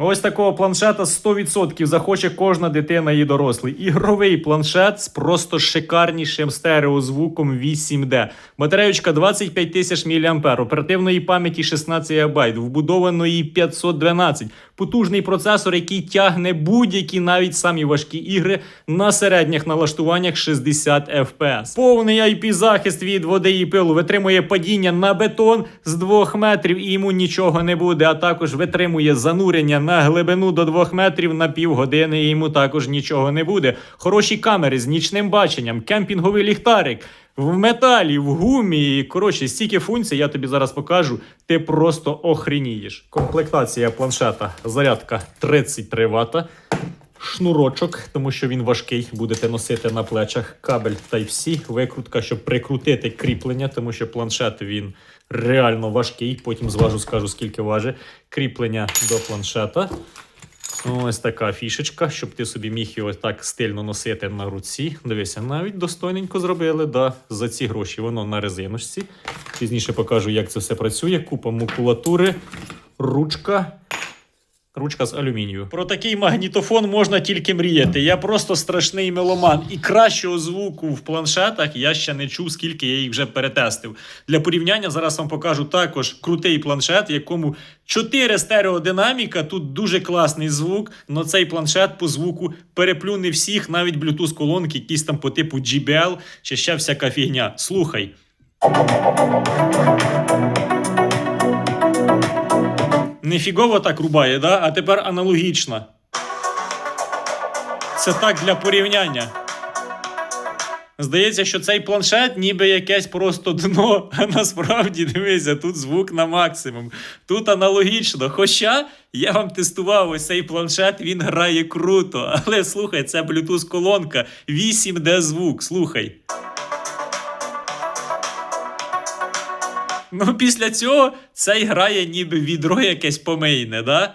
Ось такого планшета 100% захоче кожна дитина і дорослий. Ігровий планшет з просто шикарнішим стереозвуком 8D. Батареючка 25 тисяч мА, оперативної пам'яті 16 ГБ, вбудованої 512, потужний процесор, який тягне будь-які навіть самі важкі ігри на середніх налаштуваннях 60 FPS. Повний IP-захист від води і пилу витримує падіння на бетон з 2 метрів і йому нічого не буде, а також витримує занурення на глибину до 2 метрів на півгодини, і йому також нічого не буде. Хороші камери з нічним баченням, кемпінговий ліхтарик. В металі, в гумі, коротше, стільки функцій, я тобі зараз покажу. Ти просто охренієш. Комплектація планшета, зарядка 33 Вт. Шнурочок, тому що він важкий, будете носити на плечах. Кабель Type-C, викрутка, щоб прикрутити кріплення, тому що планшет він реально важкий. Потім зважу, скажу, скільки важить. Кріплення до планшета. Ось така фішечка, щоб ти собі міг його так стильно носити на руці. Дивися, навіть достойненько зробили. Да, за ці гроші воно на резиночці. Пізніше покажу, як це все працює. Купа макулатури, ручка. Ручка з алюмінію. Про такий магнітофон можна тільки мріяти. Я просто страшний меломан. І кращого звуку в планшетах я ще не чув, скільки я їх вже перетестив. Для порівняння зараз вам покажу також крутий планшет, якому 4 стереодинаміка. Тут дуже класний звук. але цей планшет по звуку переплюне всіх, навіть Bluetooth колонки, якісь там по типу JBL чи ще всяка фігня. Слухай. Нефігово так рубає, да? а тепер аналогічно. Це так для порівняння. Здається, що цей планшет ніби якесь просто дно, а насправді дивися, тут звук на максимум. Тут аналогічно. Хоча я вам тестував ось цей планшет, він грає круто. Але слухай, це Bluetooth колонка 8D звук. Слухай. Ну, після цього цей грає ніби відро якесь помийне, да?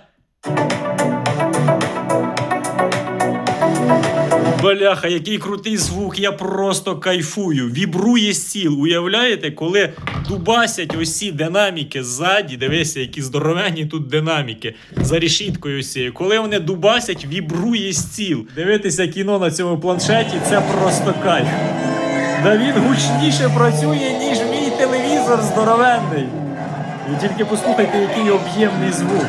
Бляха, який крутий звук, я просто кайфую. Вібрує стіл. Уявляєте, коли дубасять ось ці динаміки ззаді, дивися, які здоровенні тут динаміки за решіткою ось. Коли вони дубасять, вібрує стіл. Дивитися кіно на цьому планшеті це просто кайф. Да він гучніше працює, ніж телевізор здоровенний. І тільки послухайте, який об'ємний звук.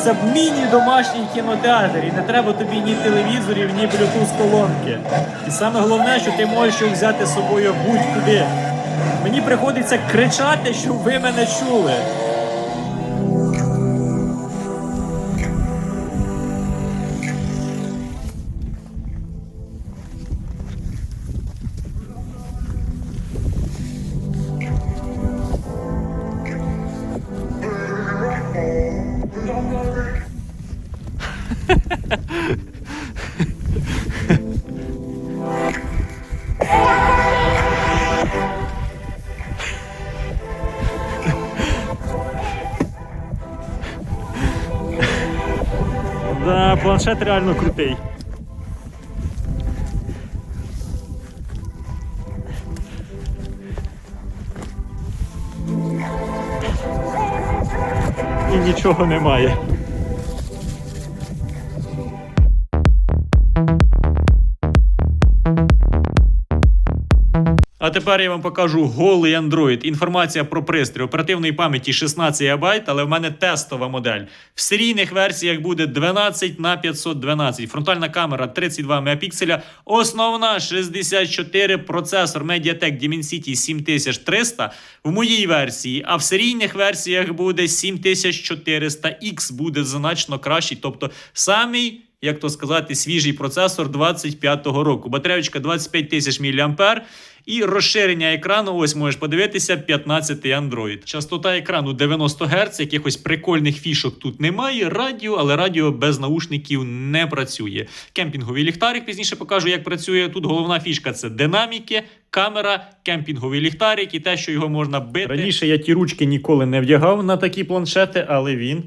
Це міні-домашній кінотеатр, і не треба тобі ні телевізорів, ні Bluetooth колонки. І саме головне, що ти можеш взяти з собою будь-куди. Мені приходиться кричати, щоб ви мене чули. Планшет реально крутий. І нічого немає. А тепер я вам покажу голий Android. Інформація про пристрій оперативної пам'яті 16 ГБ, але в мене тестова модель. В серійних версіях буде 12 на 512. Фронтальна камера 32 мегапікселя. Основна 64 процесор Mediatek Dimensity 7300 в моїй версії. А в серійних версіях буде 7400X, буде значно кращий. Тобто самий як то сказати, свіжий процесор 25-го року. Батареючка 25 тисяч мА і розширення екрану, ось можеш подивитися, 15 Android. Частота екрану 90 Гц, якихось прикольних фішок тут немає. Радіо, але радіо без наушників не працює. Кемпінговий ліхтарик пізніше покажу, як працює. Тут головна фішка це динаміки. Камера, кемпінговий ліхтарик і те, що його можна бити. Раніше я ті ручки ніколи не вдягав на такі планшети, але він,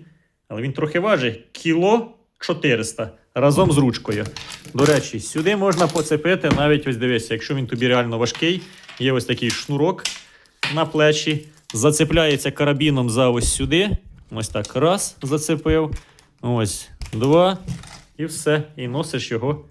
але він трохи важить. Кіло 400 разом з ручкою. До речі, сюди можна поцепити навіть ось дивися, якщо він тобі реально важкий, є ось такий шнурок на плечі, зацепляється карабіном за ось сюди. Ось так раз зацепив. Ось, два. І все. І носиш його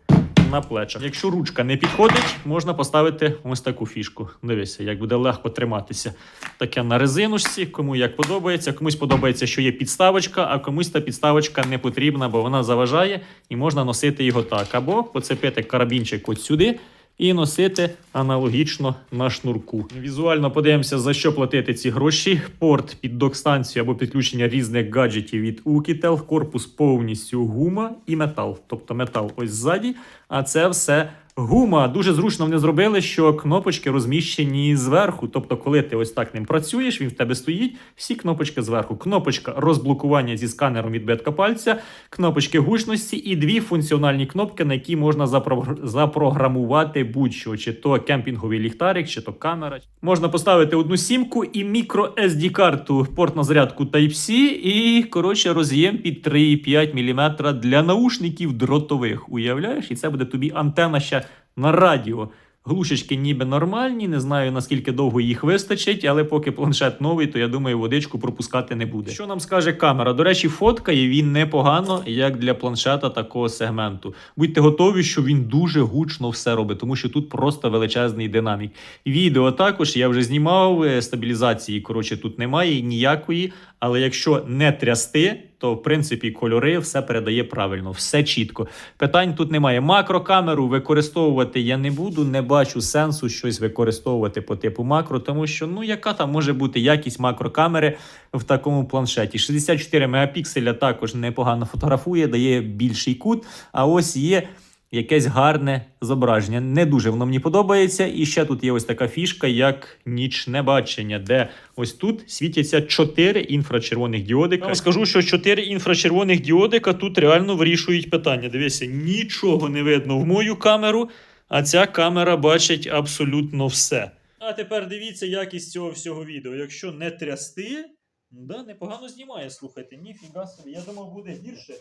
на плечах. Якщо ручка не підходить, можна поставити ось таку фішку. Дивися, як буде легко триматися. Таке на резиночці, кому як подобається. Комусь подобається, що є підставочка, а комусь та підставочка не потрібна, бо вона заважає і можна носити його так. Або поцепити карабінчик от сюди. І носити аналогічно на шнурку. Візуально подивимося, за що платити ці гроші. Порт під док-станцію або підключення різних гаджетів від Ukitel, корпус повністю гума і метал. Тобто метал ось ззаді, а це все гума. Дуже зручно вони зробили, що кнопочки розміщені зверху. Тобто, коли ти ось так ним працюєш, він в тебе стоїть, всі кнопочки зверху. Кнопочка розблокування зі сканером відбитка пальця, кнопочки гучності і дві функціональні кнопки, на які можна запро- запрограмувати будь-що, чи то кемпінговий ліхтарик, чи то камера. Можна поставити одну сімку і мікро SD карту, порт на зарядку Type-C і коротше роз'єм під 3,5 мм для наушників дротових. Уявляєш? І це буде тобі антенна ще на радіо. Глушечки ніби нормальні, не знаю наскільки довго їх вистачить, але поки планшет новий, то я думаю, водичку пропускати не буде. Що нам скаже камера? До речі, фоткає він непогано, як для планшета такого сегменту. Будьте готові, що він дуже гучно все робить, тому що тут просто величезний динамік. Відео також я вже знімав е, стабілізації. Коротше, тут немає ніякої. Але якщо не трясти, то в принципі кольори все передає правильно, все чітко. Питань тут немає. Макрокамеру використовувати я не буду, не бачу сенсу щось використовувати по типу макро, тому що ну яка там може бути якість макрокамери в такому планшеті? 64 мегапікселя також непогано фотографує, дає більший кут. А ось є якесь гарне зображення. Не дуже воно мені подобається. І ще тут є ось така фішка, як нічне бачення, де ось тут світяться 4 інфрачервоних діодика. Я вам скажу, що 4 інфрачервоних діодика тут реально вирішують питання. Дивіться, нічого не видно в мою камеру, а ця камера бачить абсолютно все. А тепер дивіться якість цього всього відео. Якщо не трясти, да, непогано знімає, слухайте. Ніфіга собі. Я думав, буде гірше,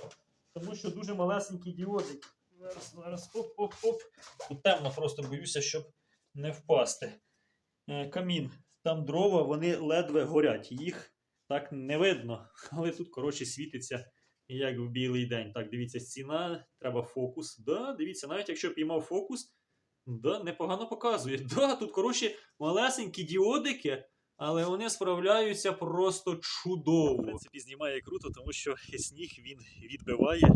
тому що дуже малесенький діодик. Зараз, зараз, оп-оп-оп. Тут темно, просто боюся, щоб не впасти. Е, Камін. Там дрова, вони ледве горять. Їх так не видно. Але тут, коротше, світиться як в білий день. Так, дивіться, стіна, треба фокус. Да, дивіться, навіть якщо піймав фокус, да, непогано показує. Да, тут, коротше, малесенькі діодики, але вони справляються просто чудово. В принципі, знімає круто, тому що сніг він відбиває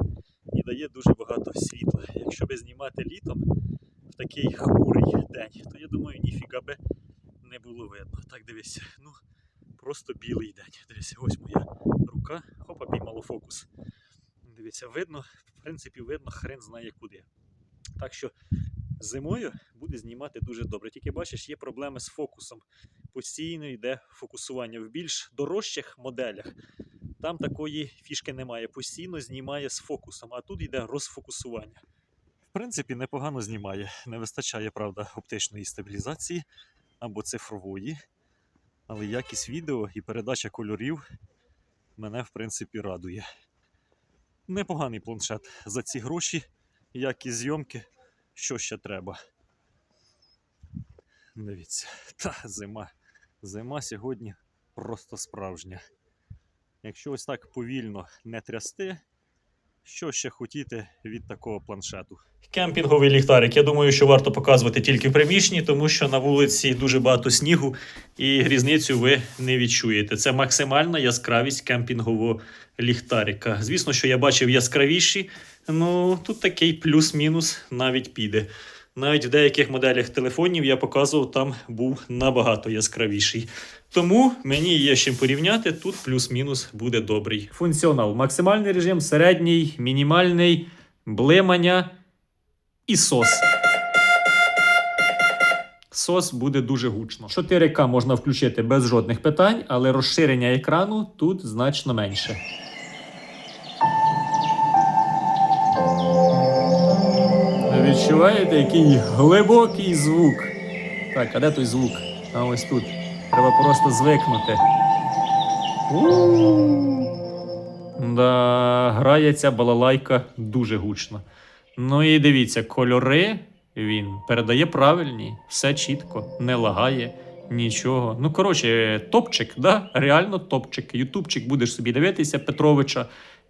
дає дуже багато світла. Якщо би знімати літом в такий хмурий день, то я думаю, ніфіга би не було видно. Так дивися, ну просто білий день. Дивися, ось моя рука. Хопа, піймало фокус. Дивіться, видно, в принципі, видно, хрен знає куди. Так що зимою буде знімати дуже добре. Тільки бачиш, є проблеми з фокусом. Постійно йде фокусування в більш дорожчих моделях. Там такої фішки немає. Постійно знімає з фокусом, а тут йде розфокусування. В принципі, непогано знімає. Не вистачає, правда, оптичної стабілізації або цифрової. Але якість відео і передача кольорів мене, в принципі, радує. Непоганий планшет за ці гроші, якість зйомки, що ще треба. Дивіться, та зима. Зима сьогодні просто справжня. Якщо ось так повільно не трясти, що ще хотіти від такого планшету? Кемпінговий ліхтарик. Я думаю, що варто показувати тільки в приміщенні, тому що на вулиці дуже багато снігу, і різницю ви не відчуєте. Це максимальна яскравість кемпінгового ліхтарика. Звісно, що я бачив яскравіші, ну тут такий плюс-мінус навіть піде. Навіть в деяких моделях телефонів я показував, там був набагато яскравіший. Тому мені є з чим порівняти. Тут плюс-мінус буде добрий. Функціонал. Максимальний режим, середній, мінімальний, блимання і сос. Сос буде дуже гучно. 4К можна включити без жодних питань, але розширення екрану тут значно менше. Відчуваєте, який глибокий звук. Так, а де той звук? А ось тут. Треба просто звикнути. У-у-у. Да, грає балалайка дуже гучно. Ну і дивіться, кольори він передає правильні, все чітко, не лагає, нічого. Ну, коротше, топчик, да? реально топчик. Ютубчик будеш собі дивитися Петровича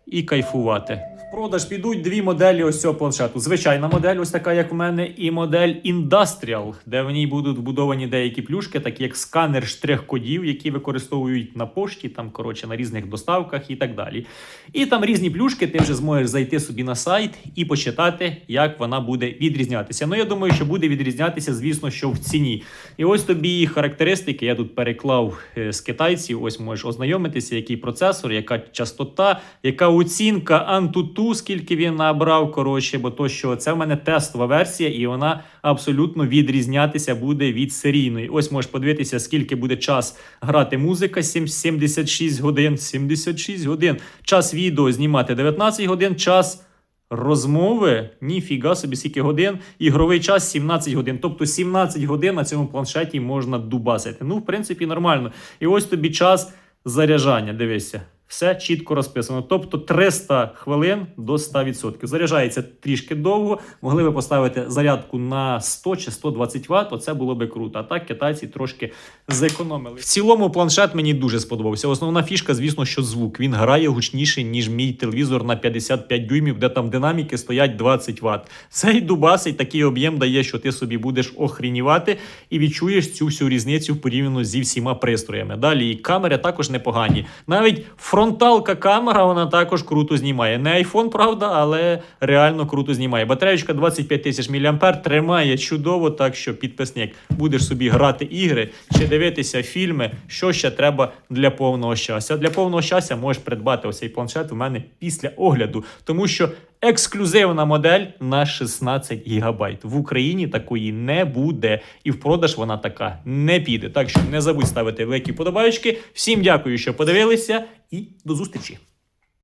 і кайфувати. В продаж підуть дві моделі ось цього планшету. Звичайна модель, ось така, як в мене, і модель Industrial, де в ній будуть вбудовані деякі плюшки, такі як сканер штрих-кодів, які використовують на пошті, там, коротше, на різних доставках і так далі. І там різні плюшки, ти вже зможеш зайти собі на сайт і почитати, як вона буде відрізнятися. Ну, я думаю, що буде відрізнятися, звісно, що в ціні. І ось тобі характеристики. Я тут переклав е, з китайців. Ось можеш ознайомитися, який процесор, яка частота, яка оцінка Antutu, скільки він набрав. Коротше, бо то, що це в мене тестова версія, і вона абсолютно відрізнятися буде від серійної. Ось можеш подивитися, скільки буде час грати музика. 76 годин, 76 годин. Час відео знімати 19 годин. Час Розмови ніфіга собі скільки годин, ігровий час 17 годин. Тобто 17 годин на цьому планшеті можна дубасити. Ну, в принципі, нормально. І ось тобі час заряджання. Дивися, все чітко розписано. Тобто 300 хвилин до 100%. Заряджається трішки довго. Могли би поставити зарядку на 100 чи 120 Вт, оце було би круто. А так китайці трошки зекономили. В цілому планшет мені дуже сподобався. Основна фішка, звісно, що звук. Він грає гучніше, ніж мій телевізор на 55 дюймів, де там динаміки стоять 20 Вт. Цей дубасий такий об'єм дає, що ти собі будеш охрінівати і відчуєш цю всю різницю порівняно зі всіма пристроями. Далі і камери також непогані. Навіть фронталка камера вона також круто знімає. Не iPhone, правда, але реально круто знімає. Батареєчка 25 тисяч мА тримає чудово, так що підписник будеш собі грати ігри чи дивитися фільми, що ще треба для повного щастя. Для повного щастя можеш придбати ось цей планшет у мене після огляду, тому що ексклюзивна модель на 16 гігабайт. В Україні такої не буде, і в продаж вона така не піде. Так що не забудь ставити великі подобаючки. Всім дякую, що подивилися, і до зустрічі.